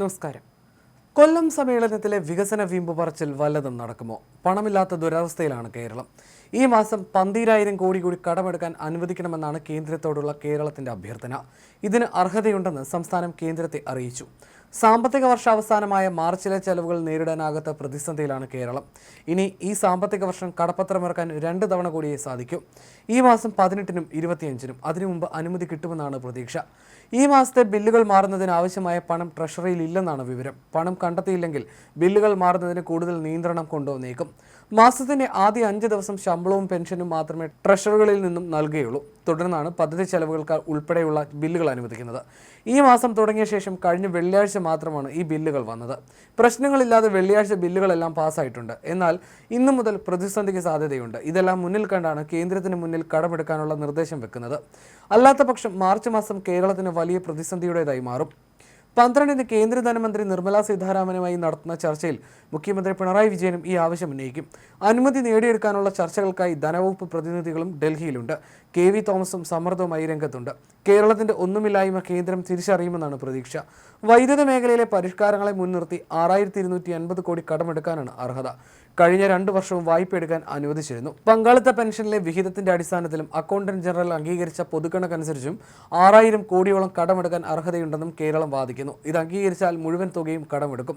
നമസ്കാരം. കൊല്ലം സമ്മേളനത്തിലെ വികസന വീമ്പ് പറച്ചിൽ വല്ലതും നടക്കുമോ? പണമില്ലാത്ത ദുരവസ്ഥയിലാണ് കേരളം. ഈ മാസം പന്തിരായിരം കോടി കൂടി കടമെടുക്കാൻ അനുവദിക്കണമെന്നാണ് കേന്ദ്രത്തോടുള്ള കേരളത്തിന്റെ അഭ്യർത്ഥന. ഇതിന് അർഹതയുണ്ടെന്ന് സംസ്ഥാനം കേന്ദ്രത്തെ അറിയിച്ചു. സാമ്പത്തിക വർഷാവസാനമായ മാർച്ചിലെ ചെലവുകൾ നേരിടാനാകാത്ത പ്രതിസന്ധിയിലാണ് കേരളം. ഇനി ഈ സാമ്പത്തിക വർഷം കടപ്പത്രമിറക്കാൻ രണ്ട് തവണ കൂടിയേ സാധിക്കൂ. ഈ മാസം പതിനെട്ടിനും ഇരുപത്തിയഞ്ചിനും അതിനു മുമ്പ് അനുമതി കിട്ടുമെന്നാണ് പ്രതീക്ഷ. ഈ മാസത്തെ ബില്ലുകൾ മാറുന്നതിന് ആവശ്യമായ പണം ട്രഷറിയിൽ ഇല്ലെന്നാണ് വിവരം. പണം കണ്ടെത്തിയില്ലെങ്കിൽ ബില്ലുകൾ മാറുന്നതിന് കൂടുതൽ നിയന്ത്രണം കൊണ്ടുവന്നേക്കും. മാസത്തിന്റെ ആദ്യ അഞ്ച് ദിവസം ശമ്പളവും പെൻഷനും മാത്രമേ ട്രഷറികളിൽ നിന്നും നൽകുകയുള്ളൂ. തുടർന്നാണ് പദ്ധതി ചെലവുകൾക്ക് ഉൾപ്പെടെയുള്ള ബില്ലുകൾ അനുവദിക്കുന്നത്. ഈ മാസം തുടങ്ങിയ ശേഷം കഴിഞ്ഞ വെള്ളിയാഴ്ച മാത്രമാണ് ഈ ബില്ലുകൾ വന്നത്. പ്രശ്നങ്ങളില്ലാതെ വെള്ളിയാഴ്ച ബില്ലുകളെല്ലാം പാസ്സായിട്ടുണ്ട്. എന്നാൽ ഇന്നു മുതൽ പ്രതിസന്ധിക്ക് സാധ്യതയുണ്ട്. ഇതെല്ലാം മുന്നിൽ കണ്ടാണ് കേന്ദ്രത്തിന് മുന്നിൽ കടമെടുക്കാനുള്ള നിർദ്ദേശം വെക്കുന്നത്. അല്ലാത്ത മാർച്ച് മാസം കേരളത്തിന് വലിയ പ്രതിസന്ധിയുടേതായി മാറും. പന്ത്രണ്ടിന് കേന്ദ്ര ധനമന്ത്രി നിർമ്മലാ സീതാരാമനുമായി നടത്തുന്ന ചർച്ചയിൽ മുഖ്യമന്ത്രി പിണറായി വിജയനും ഈ ആവശ്യം ഉന്നയിക്കും. അനുമതി നേടിയെടുക്കാനുള്ള ചർച്ചകൾക്കായി ധനവകുപ്പ് പ്രതിനിധികളും ഡൽഹിയിലുണ്ട്. കെ വി തോമസും സമ്മർദ്ദവുമായി രംഗത്തുണ്ട്. കേരളത്തിന്റെ ഒന്നുമില്ലായ്മ കേന്ദ്രം തിരിച്ചറിയുമെന്നാണ് പ്രതീക്ഷ. വൈദ്യുത മേഖലയിലെ പരിഷ്കാരങ്ങളെ മുൻനിർത്തി ആറായിരത്തി ഇരുന്നൂറ്റി അൻപത് കോടി കടമെടുക്കാനാണ് അർഹത. കഴിഞ്ഞ രണ്ട് വർഷവും വായ്പ എടുക്കാൻ അനുവദിച്ചിരുന്നു. പങ്കാളിത്ത പെൻഷനിലെ വിഹിതത്തിന്റെ അടിസ്ഥാനത്തിലും അക്കൗണ്ടന്റ് ജനറൽ അംഗീകരിച്ച പൊതുക്കണക്കനുസരിച്ചും ആറായിരം കോടിയോളം കടമെടുക്കാൻ അർഹതയുണ്ടെന്നും കേരളം വാദിക്കുന്നു. ഇത് അംഗീകരിച്ചാൽ മുഴുവൻ തുകയും കടമെടുക്കും.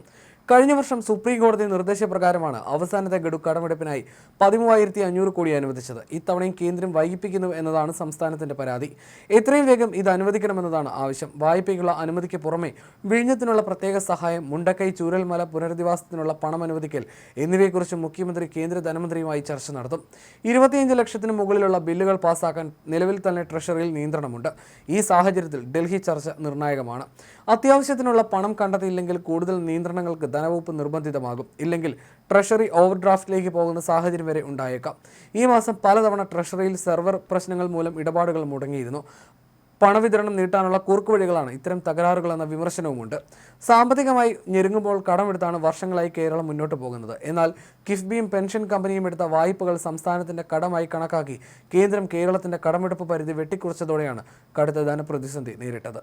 കഴിഞ്ഞ വർഷം സുപ്രീം കോടതി നിർദ്ദേശപ്രകാരമാണ് അവസാനത്തെ ഗഡു കടമെടുപ്പിനായി പതിമൂവായിരത്തി അഞ്ഞൂറ് കോടി അനുവദിച്ചത്. ഇത്തവണയും കേന്ദ്രം വൈകിപ്പിക്കുന്നു എന്നതാണ് സംസ്ഥാനത്തിന്റെ പരാതി. എത്രയും വേഗം ഇത് അനുവദിക്കണമെന്നതാണ് ആവശ്യം. വായ്പയ്ക്കുള്ള അനുമതിക്ക് പുറമെ വിഴിഞ്ഞത്തിനുള്ള പ്രത്യേക സഹായം മുണ്ടക്കൈ ചൂരൽമല പുനരധിവാസത്തിനുള്ള പണം അനുവദിക്കൽ എന്നിവയെക്കുറിച്ച് മുഖ്യമന്ത്രി കേന്ദ്ര ധനമന്ത്രിയുമായി ചർച്ച നടത്തും. ഇരുപത്തിയഞ്ച് ലക്ഷത്തിന് മുകളിലുള്ള ബില്ലുകൾ പാസാക്കാൻ നിലവിൽ തന്നെ ട്രഷറിയിൽ നിയന്ത്രണമുണ്ട്. ഈ സാഹചര്യത്തിൽ ഡൽഹി ചർച്ച നിർണായകമാണ്. അത്യാവശ്യത്തിനുള്ള പണം കണ്ടെത്തിയില്ലെങ്കിൽ കൂടുതൽ നിയന്ത്രണങ്ങൾക്ക് ധനവകുപ്പ് നിർബന്ധിതമാകും. ഇല്ലെങ്കിൽ ട്രഷറി ഓവർഡ്രാഫ്റ്റിലേക്ക് പോകുന്ന സാഹചര്യം വരെ ഉണ്ടായേക്കാം. ഈ മാസം പലതവണ ട്രഷറിയിൽ സെർവർ പ്രശ്നങ്ങൾ മൂലം ഇടപാടുകൾ മുടങ്ങിയിരുന്നു. പണവിതരണം നീട്ടാനുള്ള കുറുക്കുവഴികളാണ് ഇത്തരം തകരാറുകൾ എന്ന വിമർശനവുമുണ്ട്. സാമ്പത്തികമായി ഞെരുങ്ങുമ്പോൾ കടമെടുത്താണ് വർഷങ്ങളായി കേരളം മുന്നോട്ട് പോകുന്നത്. എന്നാൽ കിഫ്ബിയും പെൻഷൻ കമ്പനിയും എടുത്ത വായ്പകൾ സംസ്ഥാനത്തിന്റെ കടമായി കണക്കാക്കി കേന്ദ്രം കേരളത്തിന്റെ കടമെടുപ്പ് പരിധി വെട്ടിക്കുറച്ചതോടെയാണ് കടുത്ത ധനപ്രതിസന്ധി നേരിട്ടത്.